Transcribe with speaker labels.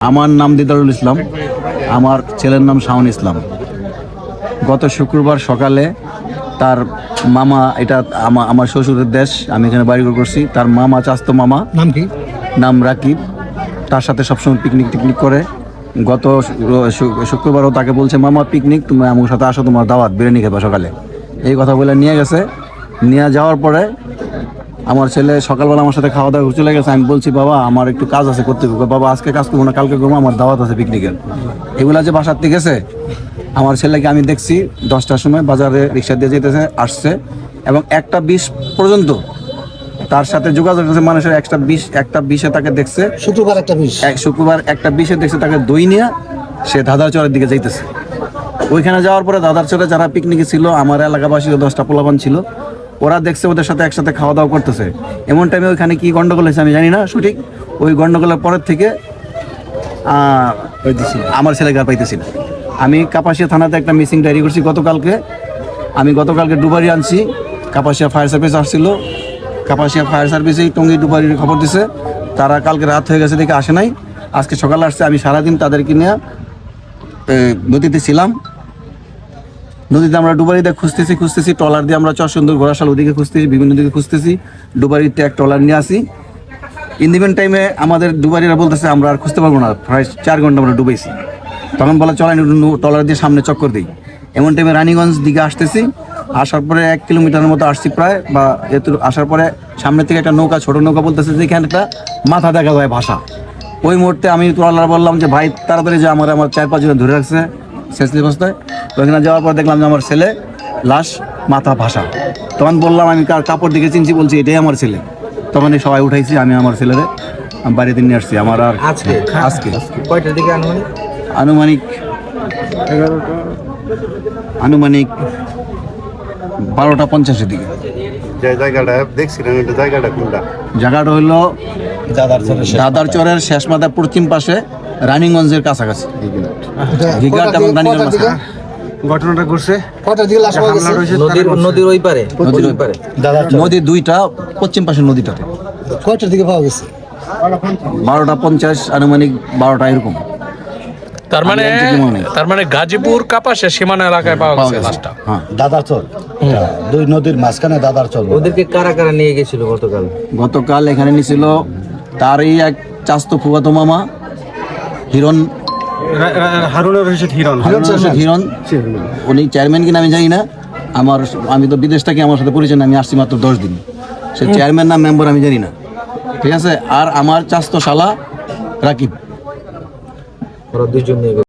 Speaker 1: আমার নাম দিদারুল ইসলাম আমার ছেলের নাম শাওন ইসলাম। গত শুক্রবার সকালে তার মামা এটা আমা- আমার শ্বশুরের দেশ আমি এখানে বাড়ি ঘর করছি তার মামা চাস্তো মামা
Speaker 2: নাম কি?
Speaker 1: নাম রাকিব। তার সাথে সবসময় পিকনিক টিকনিক করে। গত শুক্রবারও তাকে বলছে মামা পিকনিক তুমি আমার সাথে আসো তোমার দাওয়াত বিরিয়ানি খেবা সকালে। এই কথা বলে নিয়ে গেছে। নিয়ে যাওয়ার পরে আমার ছেলে সকালবেলা আমার সাথে খাওয়া দাওয়া চলে গেছে আমি বলছি বাবা আমার একটু কাজ আছে করতে হবে। বাবা আজকে কাজ করব না কালকে করব আমার দাওয়াত আছে পিকনিকের এগুলা যে বাসার থেকে গেছে আমার ছেলেকে আমি দেখছি দশটার সময় বাজারে রিক্সা দিয়ে যেতেছে আসছে এবং একটা বিশ পর্যন্ত তার সাথে যোগাযোগ আছে মানুষের একটা বিশ একটা বিশে তাকে দেখছে।
Speaker 2: শুক্রবার একটা বিষ
Speaker 1: এক শুক্রবার একটা বিশে দেখছে তাকে দই নিয়ে সে ধাঁধার চরের দিকে যাইতেছে। ওইখানে যাওয়ার পরে দাদার চরে যারা পিকনিকে ছিল আমার এলাকাবাসী দশটা পোলাপান ছিল ওরা দেখছে ওদের সাথে একসাথে খাওয়া দাওয়া করতেছে। এমন টাইমে ওইখানে কি গন্ডগোল হয়েছে আমি জানি না, সঠিক। ওই গন্ডগোলের পরের থেকে আমার ছেলেকে আর পাইতেছি না। আমি কাপাসিয়া থানাতে একটা মিসিং ডায়েরি করছি গতকালকে। আমি গতকালকে ডুবারি আনছি। কাপাসিয়া ফায়ার সার্ভিস আসছিল। কাপাসিয়া ফায়ার সার্ভিসেই টঙ্গি ডুবারির খবর দিছে। তারা কালকে রাত হয়ে গেছে দেখে আসে নাই। আজকে সকালে আসছে, আমি সারাদিন তাদেরকে নিয়ে নদীতে ছিলাম। নদীতে আমরা ডুবারিতে খুঁজতেছি খুঁজতেছি, ট্রলার দিয়ে আমরা চরসুন্দর ঘোড়াশাল ওদিকে খুঁজতেছি, বিভিন্ন দিকে খুঁজতেছি ডুবারিতে এক ট্রলার নিয়ে আসি। ইন্ডিপেন্ড টাইমে আমাদের ডুবারিরা বলতেছে, আমরা আর খুঁজতে পারব না, প্রায় চার ঘণ্টা আমরা ডুবেছি তখন বলা, চলেন ট্রলার দিয়ে সামনে চক্কর দিই। এমন টাইমে রানীগঞ্জ দিকে আসতেছি। আসার পরে এক কিলোমিটারের মতো আসছি প্রায়, বা এত আসার পরে সামনে থেকে একটা নৌকা, ছোট নৌকা বলতেছে যে এখানে একটা মাথা দেখা যায় ভাষা। ওই মুহূর্তে আমি ট্রলার বললাম যে, ভাই, তাড়াতাড়ি যে, আমার আমার চার পাঁচজন ধরে রাখছে, শেষ অবস্থায় তো ওখানে যাওয়ার পর দেখলাম যে আমার ছেলে লাশ মাথা ভাষা তখন বললাম আমি কার কাপড় দিকে চিনছি বলছি এটাই আমার ছেলে। তখন এই সবাই উঠাইছি আমি আমার ছেলেরে আমি বাড়িতে নিয়ে আসছি আমার আর
Speaker 3: আজকে?
Speaker 1: আজকে।
Speaker 3: কয়টার দিকে আনুমানিক?
Speaker 1: আনুমানিক আনুমানিক বারোটা পঞ্চাশের দিকে।
Speaker 4: যে জায়গাটা দেখছিলেন জায়গাটা কোনটা?
Speaker 1: জায়গাটা হইল দাদার চরের শেষ মাথা পশ্চিম পাশে রানীগঞ্জের কাছাকাছি। এবং রানীগঞ্জ মাঝখানে।
Speaker 4: ঘটনাটা ঘটছে।
Speaker 2: কটার দিকে লাশ পাওয়া গেছে?
Speaker 3: নদীর নদীর ওই পারে
Speaker 1: নদীর
Speaker 3: ওই পারে।
Speaker 1: নদী দুইটা পশ্চিম পাশের নদীটাতে।
Speaker 2: কয়টার দিকে পাওয়া গেছে?
Speaker 1: বারোটা পঞ্চাশ আনুমানিক বারোটা এরকম।
Speaker 5: তার মানে। তার মানে গাজীপুর কাপাসে সীমানা এলাকায় পাওয়া গেছে লাশটা।
Speaker 1: হ্যাঁ।
Speaker 6: দাদার চর। দুই নদীর মাঝখানে দাদার চর।
Speaker 3: ওদেরকে কারা কারা নিয়ে গেছিল গতকাল?
Speaker 1: গতকাল এখানে নিছিল তারই এক চাস্ত ফুয়াতো মামা হিরণ
Speaker 4: হারুনের রশিদ হিরণ।
Speaker 1: হারুন রশিদ হিরণ উনি চেয়ারম্যান কিনা আমি জানি না। আমার আমি তো বিদেশ থেকে আমার সাথে পরিচয় না আমি আসছি মাত্র দশ দিন। সে চেয়ারম্যান না মেম্বার আমি জানি না। ঠিক আছে? আর আমার চাস্ত শালা রাকিব।
Speaker 3: ওরা